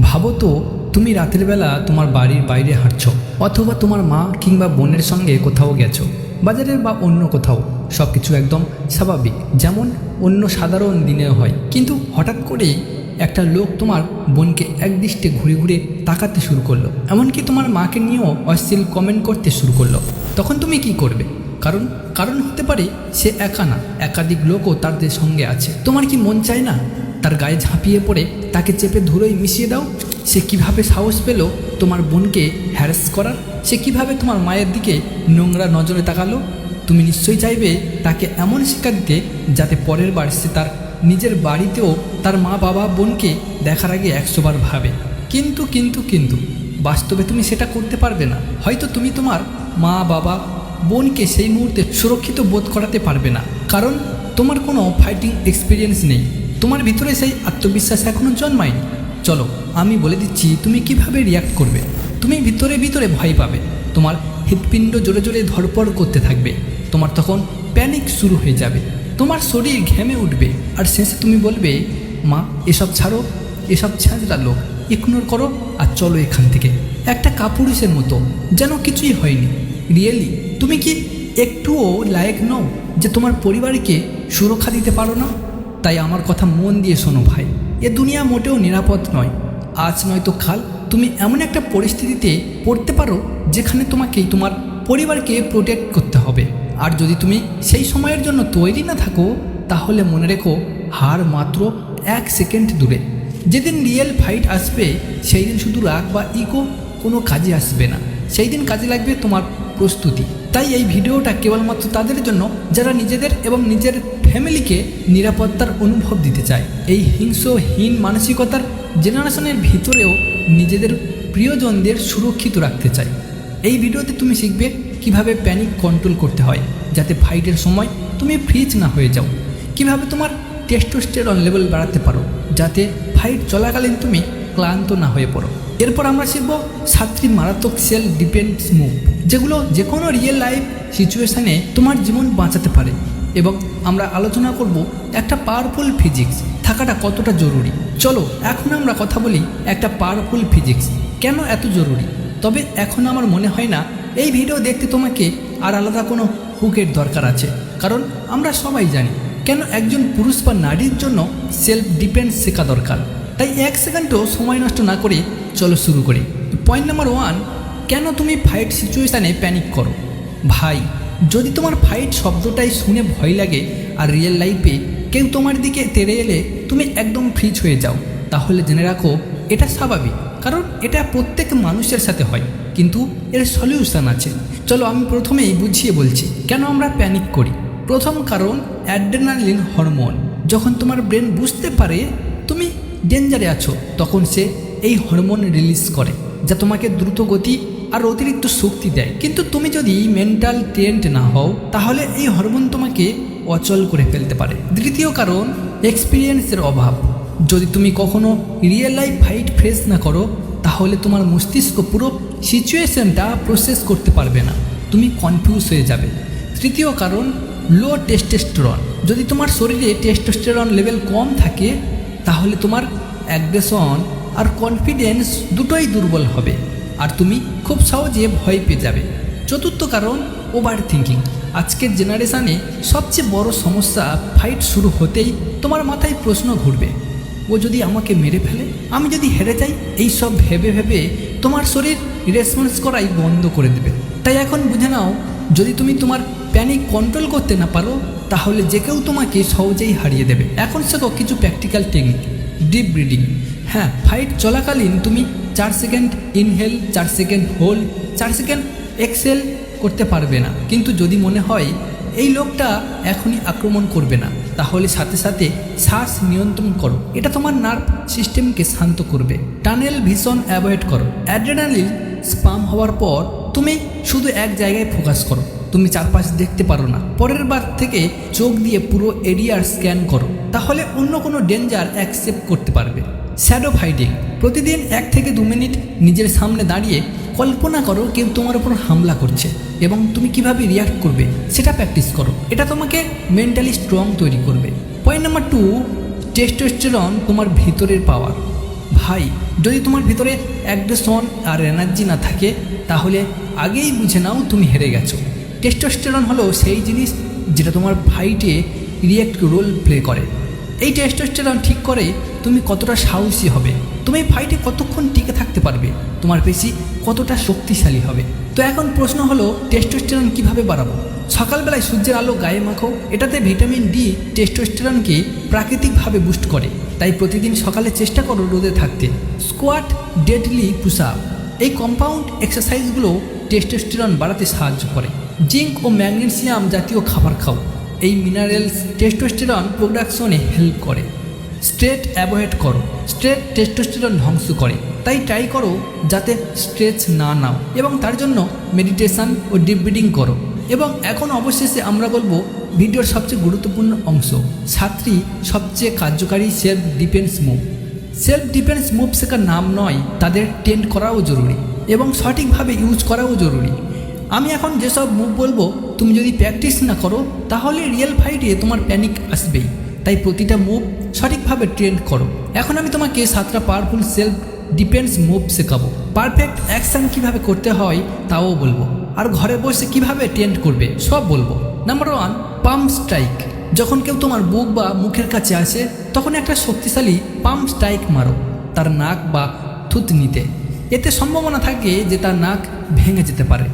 ভাবো তো, তুমি রাতের বেলা তোমার বাড়ির বাইরে হাঁটছ, অথবা তোমার মা কিংবা বোনের সঙ্গে কোথাও গেছো বাজারে বা অন্য কোথাও সব কিছু একদম স্বাভাবিক, যেমন অন্য সাধারণ দিনে হয়। কিন্তু হঠাৎ করেই একটা লোক তোমার বোনকে একদৃষ্টে ঘুরে ঘুরে তাকাতে শুরু করল, এমনকি তোমার মাকে নিয়েও অশ্লীল কমেন্ট করতে শুরু করল। তখন তুমি কি করবে? কারণ কারণ হতে পারে সে একা না, একাধিক লোকও তাদের সঙ্গে আছে। তোমার কি মন চায় না? তার গায়ে ঝাঁপিয়ে পড়ে তাকে চেপে ধুলোয় মিশিয়ে দাও। সে কীভাবে সাহস পেল তোমার বোনকে হ্যারাস করার? সে কীভাবে তোমার মায়ের দিকে নোংরা নজরে তাকালো? তুমি নিশ্চয়ই চাইবে তাকে এমন শিক্ষা দিতে যাতে পরের বার সে তার নিজের বাড়িতেও তার মা, বাবা, বোনকে দেখার আগে একশোবার ভাবে। কিন্তু কিন্তু কিন্তু বাস্তবে তুমি সেটা করতে পারবে না। হয়তো তুমি তোমার মা, বাবা, বোনকে সেই মুহূর্তে সুরক্ষিত বোধ করাতে পারবে না। কারণ তোমার কোনো ফাইটিং এক্সপিরিয়েন্স নেই। তোমার ভিতরে সেই আত্মবিশ্বাস এখনও জন্মায়নি। চলো, আমি বলে দিচ্ছি, তুমি কীভাবে রিয়াক্ট করবে? তুমি ভিতরে ভিতরে ভয় পাবে। তোমার হৃৎপিণ্ড জোরে জোরে ধরপড় করতে থাকবে। তোমার তখন প্যানিক শুরু হয়ে যাবে। তোমার শরীর ঘেমে উঠবে। আর শেষে তুমি বলবে, মা, এসব ছাড়ো, এসব ছাঁচড়া লোক ইগনোর করো আর চলো এখান থেকে। একটা কাপুরুষের মতো, যেন কিছুই হয়নি। রিয়েলি তুমি কি একটুও লায়ক নও যে তোমার পরিবারকে সুরক্ষা দিতে পারো না? তাই আমার কথা মন দিয়ে শোনো ভাই। এ দুনিয়া মোটেও নিরাপদ নয়। আজ নয়তো কাল তুমি এমন একটা পরিস্থিতিতে পড়তে পারো যেখানে তোমাকে তোমার পরিবারকে প্রোটেক্ট করতে হবে। আর যদি তুমি সেই সময়ের জন্য তৈরি না থাকো, তাহলে মনে রেখো হার মাত্র এক সেকেন্ড দূরে। যেদিন রিয়েল ফাইট আসবে, সেই দিন শুধু রাগ বা ইকো কোনো কাজে আসবে না। সেই দিন কাজে লাগবে তোমার প্রস্তুতি। তাই এই ভিডিওটা কেবলমাত্র তাদের জন্য। যারা নিজেদের এবং নিজের ফ্যামিলিকে নিরাপত্তার অনুভব দিতে চায়। এই হিংস্রহীন মানসিকতার জেনারেশনের ভিতরেও নিজেদের প্রিয়জনদের সুরক্ষিত রাখতে চায়। এই ভিডিওতে তুমি শিখবে কীভাবে প্যানিক কন্ট্রোল করতে হয়, যাতে ফাইটের সময় তুমি ফ্রিজ না হয়ে যাও। কীভাবে তোমার টেস্টোস্টেরন লেভেল বাড়াতে পারো, যাতে ফাইট চলাকালীন তুমি ক্লান্ত না হয়ে পড়ো। এরপর আমরা শিখব সাতটি মারাত্মক সেল ডিপেন্ডস মুভ, যেগুলো যে কোনো রিয়েল লাইফ সিচুয়েশানে তোমার জীবন বাঁচাতে পারে। এবং আমরা আলোচনা করব একটা পাওয়ারফুল ফিজিক্স থাকাটা কতটা জরুরি। চলো, এখন আমরা কথা বলি একটা পাওয়ারফুল ফিজিক্স কেন এত জরুরি? তবে এখন আমার মনে হয় না, এই ভিডিও দেখতে তোমাকে আর আলাদা কোনো হুকের দরকার আছে। কারণ আমরা সবাই জানি, কেন একজন পুরুষ বা নারীর জন্য সেলফ ডিফেন্স শেখা দরকার। তাই এক সেকেন্ডও সময় নষ্ট না করে চলো শুরু করি। পয়েন্ট নাম্বার ওয়ান কেন তুমি ফাইট সিচুয়েশানে প্যানিক করো? ভাই যদি তোমার ফাইট শব্দটাই শুনে ভয় লাগে আর রিয়েল লাইফে কেউ তোমার দিকে তেড়ে এলে তুমি একদম ফ্রিজ হয়ে যাও। তাহলে জেনে রাখো, এটা স্বাভাবিক, কারণ এটা প্রত্যেক মানুষের সাথে হয়, কিন্তু এর সলিউশন আছে। চলো আমি প্রথমেই বুঝিয়ে বলছি, কেন আমরা প্যানিক করি? প্রথম কারণ অ্যাড্রেনালিন হরমোন যখন তোমার ব্রেন বুঝতে পারে তুমি ডেঞ্জারে আছো, তখন সে এই হরমোন রিলিজ করে, যা তোমাকে দ্রুত গতি আর অতিরিক্ত শক্তি দেয়। কিন্তু তুমি যদি মেন্টাল ট্রেন্ড না হও, তাহলে এই হরমোন তোমাকে অচল করে ফেলতে পারে। দ্বিতীয় কারণ এক্সপিরিয়েন্সের অভাব। যদি তুমি কখনো রিয়েল লাইফ ফাইট ফেস না করো, তাহলে তোমার মস্তিষ্ক পুরো সিচুয়েশনটা প্রসেস করতে পারবে না। তুমি কনফিউজ হয়ে যাবে। তৃতীয় কারণ লো টেস্টেস্টেরন যদি তোমার শরীরে টেস্টোস্টেরন লেভেল কম থাকে, তাহলে তোমার অ্যাগ্রেশন আর কনফিডেন্স দুটোই দুর্বল হবে। আর তুমি খুব সহজে ভয় পেয়ে যাবে। চতুর্থ কারণ ওভার থিঙ্কিং আজকের জেনারেশানে সবচেয়ে বড় সমস্যা ফাইট শুরু হতেই তোমার মাথায় প্রশ্ন ঘুরবে। ও যদি আমাকে মেরে ফেলে, আমি যদি হেরে যাই এই সব ভেবে ভেবে তোমার শরীর রেসপন্স করাই বন্ধ করে দেবে। তাই এখন বুঝে নাও, যদি তুমি তোমার প্যানিক কন্ট্রোল করতে না পারো, তাহলে যে কেউ তোমাকে সহজেই হারিয়ে দেবে। এখন শেখো কিছু প্র্যাকটিক্যাল টেকনিক ডিপ ব্রিডিং হ্যাঁ ফাইট চলাকালীন তুমি চার সেকেন্ড ইনহেল চার সেকেন্ড হোল্ড চার সেকেন্ড এক্সেল করতে পারবে না। কিন্তু যদি মনে হয় এই লোকটা এখনই আক্রমণ করবে না, তাহলে সাথে সাথে শ্বাস নিয়ন্ত্রণ করো। এটা তোমার নার্ভ সিস্টেমকে শান্ত করবে। টানেল ভীষণ অ্যাভয়েড করো। অ্যাড্রেনালিন স্পাম হওয়ার পর তুমি শুধু এক জায়গায় ফোকাস করো। তুমি চারপাশ দেখতে পারো না। পরের বার থেকে চোখ দিয়ে পুরো এরিয়ার স্ক্যান করো। তাহলে অন্য কোনো ডেঞ্জার অ্যাকসেপ্ট করতে পারবে। শ্যাডো ফাইটিং প্রতিদিন এক থেকে দু মিনিট নিজের সামনে দাঁড়িয়ে কল্পনা করো কেউ তোমার উপর হামলা করছে এবং তুমি কীভাবে রিয়াক্ট করবে, সেটা প্র্যাকটিস করো। এটা তোমাকে মেন্টালি স্ট্রং তৈরি করবে। পয়েন্ট নাম্বার টু টেস্টোস্টেরন তোমার ভিতরের পাওয়ার ভাই, যদি তোমার ভিতরে অ্যাগ্রেশন আর এনার্জি না থাকে, তাহলে আগেই বুঝে নাও তুমি হেরে গেছো। টেস্টোস্টেরন হলো সেই জিনিস যেটা তোমার ভাইটে রিয়াক্ট রোল প্লে করে। এই টেস্টোস্টেরন ঠিক করে তুমি কতটা সাহসী হবে। তুমি ফাইটে কতক্ষণ টিকে থাকতে পারবে? তোমার পেশি কতটা শক্তিশালী হবে? তো এখন প্রশ্ন হলো টেস্টোস্টেরন কীভাবে বাড়াবো? সকালবেলায় সূর্যের আলো গায়ে মাখো, এটাতে ভিটামিন ডি টেস্টোস্টেরনকে প্রাকৃতিকভাবে বুস্ট করে। তাই প্রতিদিন সকালে চেষ্টা করো রোদে থাকতে। স্কোয়াট ডেডলি পুশ এই কম্পাউন্ড এক্সারসাইজগুলো টেস্টোস্টেরন বাড়াতে সাহায্য করে। জিঙ্ক ও ম্যাগনেসিয়াম জাতীয় খাবার খাও। এই মিনারেলস টেস্টোস্টেরন প্রোডাকশনে হেল্প করে। স্ট্রেট অ্যাভয়েড করো। স্ট্রেট টেস্টোস্টেরন ধ্বংস করে। তাই ট্রাই করো যাতে স্ট্রেচ না নাও এবং তার জন্য মেডিটেশন ও ডিপ ব্রিডিং করো। এবং এখন অবশেষে আমরা বলব ভিডিওর সবচেয়ে গুরুত্বপূর্ণ অংশ। ছাত্রী সবচেয়ে কার্যকারী self defence move self defence move শেখার নাম নয়, তাদের টেন্ট করাও জরুরি এবং সঠিকভাবে ইউজ করাও জরুরি। আমি এখন যেসব মুভ বলব তুমি যদি প্র্যাকটিস না করো, তাহলে রিয়েল ফাইটে তোমার প্যানিক আসবেই। তাই প্রতিটা মুভ সঠিকভাবে ট্রেন করো। এখন আমি তোমাকে সাতটা পাওয়ারফুল সেলফ ডিফেন্স মুভ শেখাবো। পারফেক্ট অ্যাকশান কীভাবে করতে হয়, তাও বলব। আর ঘরে বসে কীভাবে ট্রেন্ড করবে, সব বলব। নাম্বার ওয়ান পাম্প স্ট্রাইক যখন কেউ তোমার বুক বা মুখের কাছে আসে, তখন একটা শক্তিশালী পাম্প স্ট্রাইক মারো, তার নাক বা থুতনিতে। এতে সম্ভাবনা থাকে যে তার নাক ভেঙে যেতে পারে।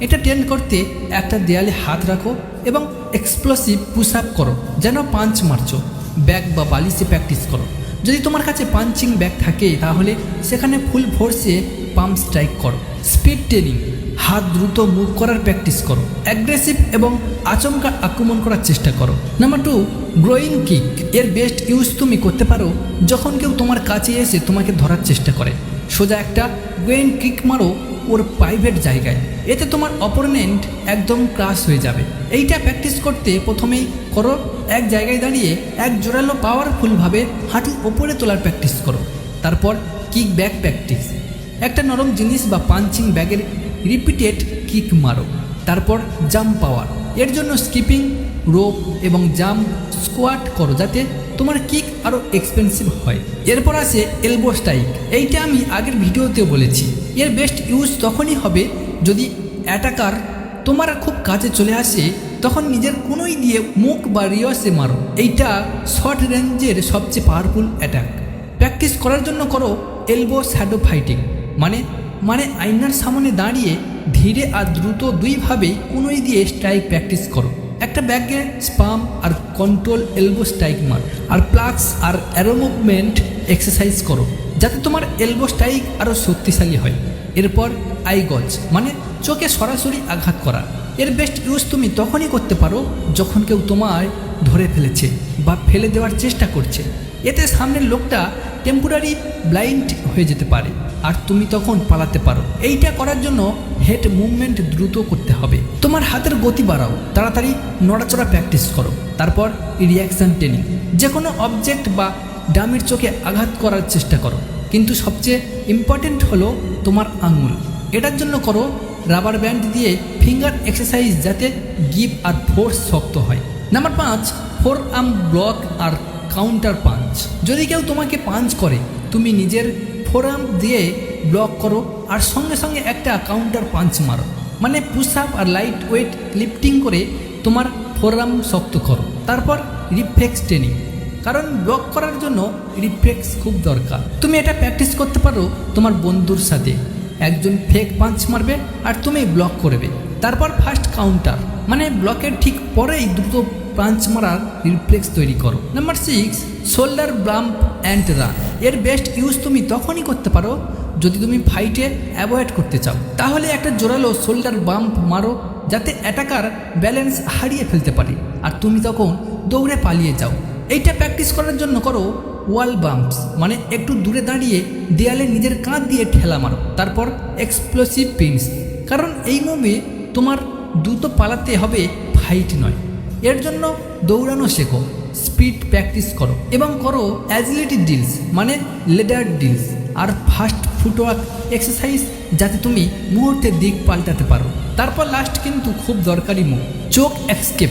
এটা ট্রেন করতে একটা দেয়ালে হাত রাখো এবং এক্সপ্লোসিভ পুশ আপ করো, যেন পাঞ্চ মারছো। ব্যাগ বা বালিশে প্র্যাকটিস করো। যদি তোমার কাছে পাঞ্চিং ব্যাগ থাকে, তাহলে সেখানে ফুল ফোর্সে পাম্প স্ট্রাইক করো। স্পিড ট্রেনিং হাত দ্রুত মুভ করার প্র্যাকটিস করো। অ্যাগ্রেসিভ এবং আচমকা আক্রমণ করার চেষ্টা করো। নাম্বার টু গ্রোয়িং কিক এর বেস্ট ইউজ তুমি করতে পারো যখন কেউ তোমার কাছে এসে তোমাকে ধরার চেষ্টা করে। সোজা একটা গ্রোয়িং কিক মারো ওর প্রাইভেট জায়গায়। এতে তোমার অপোনেন্ট একদম ক্রাশ হয়ে যাবে। এইটা প্র্যাকটিস করতে প্রথমেই করো, এক জায়গায় দাঁড়িয়ে এক জোরালো পাওয়ারফুলভাবে হাঁটু ওপরে তোলার প্র্যাকটিস করো। তারপর কিক ব্যাক প্র্যাকটিস একটা নরম জিনিস বা পাঞ্চিং ব্যাগের রিপিটেড কিক মারো। তারপর জাম্প পাওয়ার এর জন্য স্কিপিং রোপ এবং জাম্প স্কোয়াট করো যাতে তোমার কিক আরও এক্সপেন্সিভ হয়। এরপর আসে এলবো স্ট্রাইক এইটা আমি আগের ভিডিওতেও বলেছি। এর বেস্ট ইউজ তখনই হবে যদি অ্যাটাকার তোমার খুব কাছে চলে আসে, তখন নিজের কোনোই দিয়ে মুখ বা রিয়সে মারো। এইটা শর্ট রেঞ্জের সবচেয়ে পাওয়ারফুল অ্যাটাক প্র্যাকটিস করার জন্য করো এলবো শ্যাডো ফাইটিং মানে মানে আয়নার সামনে দাঁড়িয়ে ধীরে আর দ্রুত দুইভাবেই কোনোই দিয়ে স্ট্রাইক প্র্যাকটিস করো। একটা ব্যাগে স্পাম আর কন্ট্রোল এলবো স্ট্রাইক মার আর প্লাক্স আর অ্যারো মুভমেন্ট এক্সারসাইজ করো। যাতে তোমার এলবো স্ট্রাইক আরও শক্তিশালী হয়। এরপর আই গজ মানে চোখে সরাসরি আঘাত করা। এর বেস্ট ইউজ তুমি তখনই করতে পারো যখন কেউ তোমায় ধরে ফেলেছে বা ফেলে দেওয়ার চেষ্টা করছে। এতে সামনের লোকটা টেম্পোরারি ব্লাইন্ড হয়ে যেতে পারে আর তুমি তখন পালাতে পারো। এইটা করার জন্য হেড মুভমেন্ট দ্রুত করতে হবে। তোমার হাতের গতি বাড়াও, তাড়াতাড়ি নড়াচড়া প্র্যাকটিস করো। তারপর রিয়াকশান ট্রেনিং যে কোনো অবজেক্ট বা ডামির চোখে আঘাত করার চেষ্টা করো। কিন্তু সবচেয়ে ইম্পর্টেন্ট হলো তোমার আঙুল। এটার জন্য করো রাবার ব্যান্ড দিয়ে ফিঙ্গার এক্সারসাইজ যাতে গিভ আর ফোর্স শক্ত হয়। নাম্বার পাঁচ ফোর আর্ম ব্লক আর কাউন্টার পাঞ্চ যদি কেউ তোমাকে পাঞ্চ করে, তুমি নিজের ফোর ফোরাম দিয়ে ব্লক করো আর সঙ্গে সঙ্গে একটা কাউন্টার পাঞ্চ মারো। মানে পুশ আপ আর লাইট ওয়েট লিফটিং করে তোমার ফোর ফোরাম শক্ত করো। তারপর রিফ্লেক্স ট্রেনিং কারণ ব্লক করার জন্য রিফ্লেক্স খুব দরকার। তুমি এটা প্র্যাকটিস করতে পারো তোমার বন্ধুর সাথে। একজন ফেক পাঞ্চ মারবে আর তুমি ব্লক করবে। তারপর ফার্স্ট কাউন্টার মানে ব্লকের ঠিক পরেই দ্রুত পাঞ্চ মারার রিফ্লেক্স তৈরি করো। Number six shoulder bump and run এর বেস্ট ইউজ তুমি তখনই করতে পারো যদি তুমি ফাইটে অ্যাভয়েড করতে চাও। তাহলে একটা জোরালো শোল্ডার বাম্প মারো যাতে অ্যাটাকার ব্যালেন্স হারিয়ে ফেলতে পারে। আর তুমি তখন দৌড়ে পালিয়ে যাও। এইটা প্র্যাকটিস করার জন্য করো ওয়াল বাম্পস মানে একটু দূরে দাঁড়িয়ে দেয়ালে নিজের কাঁধ দিয়ে ঠেলা মারো। তারপর এক্সপ্লোসিভ পিনস কারণ এই মুভে তোমার দ্রুত পালাতে হবে ফাইট নয়। এর জন্য দৌড়ানো শেখো স্পিড প্র্যাকটিস করো এবং করো অ্যাজিলিটি ডিলস মানে লেডার ডিলস আর ফাস্ট ফুটওয়ার্ক এক্সারসাইজ যাতে তুমি মুহূর্তে দিক পাল্টাতে পারো। তারপর লাস্ট কিন্তু খুব দরকারি মুভ চোখ এক্সকেপ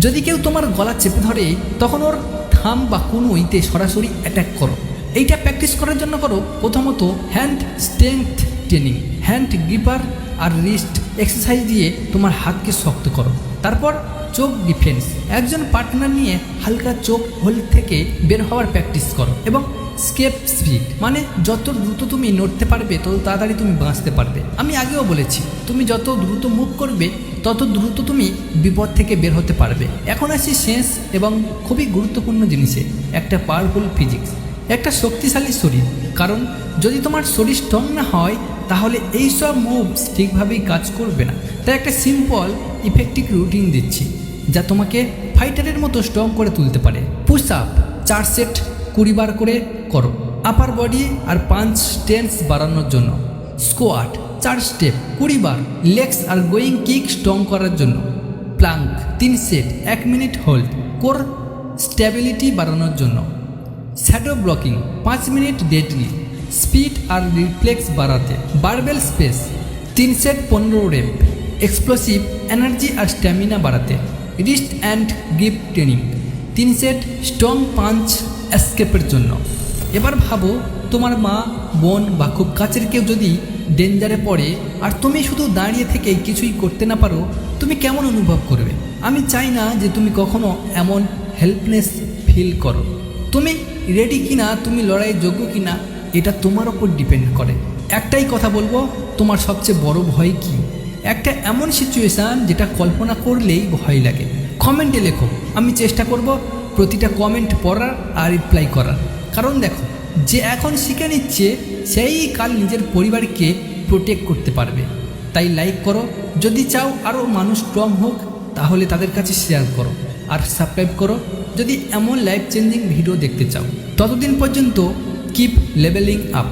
যদি কেউ তোমার গলা চেপে ধরে, তখন ওর থাম বা কোনো ইতে সরাসরি অ্যাট্যাক করো। এইটা প্র্যাকটিস করার জন্য করো। প্রথমত hand strength training hand gripper আর রিস্ট এক্সারসাইজ দিয়ে তোমার হাতকে শক্ত করো। তারপর চোখ ডিফেন্স। একজন পার্টনার নিয়ে হালকা চোখ হোল্ড থেকে বের হওয়ার প্র্যাকটিস করো এবং স্কেপ স্পিড মানে যত দ্রুত তুমি নড়তে পারবে, তত তাড়াতাড়ি তুমি বাঁচতে পারবে। আমি আগেও বলেছি, তুমি যত দ্রুত মুভ করবে, তত দ্রুত তুমি বিপদ থেকে বের হতে পারবে। এখন আসি সেন্স এবং খুবই গুরুত্বপূর্ণ জিনিসে, একটা পাওয়ারফুল ফিজিক্স একটা শক্তিশালী শরীর কারণ যদি তোমার শরীর স্ট্রং না হয়, তাহলে এই সব মুভস ঠিকভাবেই কাজ করবে না। তাই একটা সিম্পল ইফেক্টিভ রুটিন দিচ্ছি, যা তোমাকে ফাইটারের মতো স্ট্রং করে তুলতে পারে। পুশ আপ চার সেট কুড়ি বার করে করো। আপার বডি আর পাঁচ স্টেন্স বাড়ানোর জন্য। স্কোয়াট চার স্টেপ কুড়ি বার লেগস আর গোয়িং কিক স্ট্রং করার জন্য। প্লাঙ্ক তিন সেট এক মিনিট হোল্ড কোর স্ট্যাবিলিটি বাড়ানোর জন্য। শ্যাডো ব্লকিং পাঁচ মিনিট ডেটলি স্পিড আর রিফ্লেক্স বাড়াতে বারবেল স্পেস তিন সেট পনেরো রেপ এক্সপ্লোসিভ এনার্জি আর স্ট্যামিনা বাড়াতে রিস্ট অ্যান্ড গ্রিপ ট্রেনিং তিন সেট স্ট্রং পাঞ্চ এস্কেপের জন্য। এবার ভাবো, তোমার মা, বোন বা খুব কাছের কেউ যদি ডেঞ্জারে পড়ে, আর তুমি শুধু দাঁড়িয়ে থেকে কিছুই করতে না পারো, তুমি কেমন অনুভব করবে? আমি চাই না যে তুমি কখনো এমন হেল্পনেস ফিল করো। তুমি রেডি কিনা, তুমি লড়াইয়ের যোগ্য কিনা, এটা তোমার ওপর ডিপেন্ড করে। একটাই কথা বলব, তোমার সবচেয়ে বড় ভয় কি? একটা এমন সিচুয়েশান যেটা কল্পনা করলেই ভয় লাগে। কমেন্টে লেখো, আমি চেষ্টা করব প্রতিটা কমেন্ট পড়ার আর রিপ্লাই করার। কারণ দেখো, যে এখন শিখে নিচ্ছে, সেই কাল নিজের পরিবারকে প্রোটেক্ট করতে পারবে। তাই লাইক করো, যদি চাও আরও মানুষ স্ট্রং হোক, তাহলে তাদের কাছে শেয়ার করো। আর সাবস্ক্রাইব করো। যদি এমন লাইফ চেঞ্জিং ভিডিও দেখতে চাও, ততদিন পর্যন্ত কিপ লেভেলিং আপ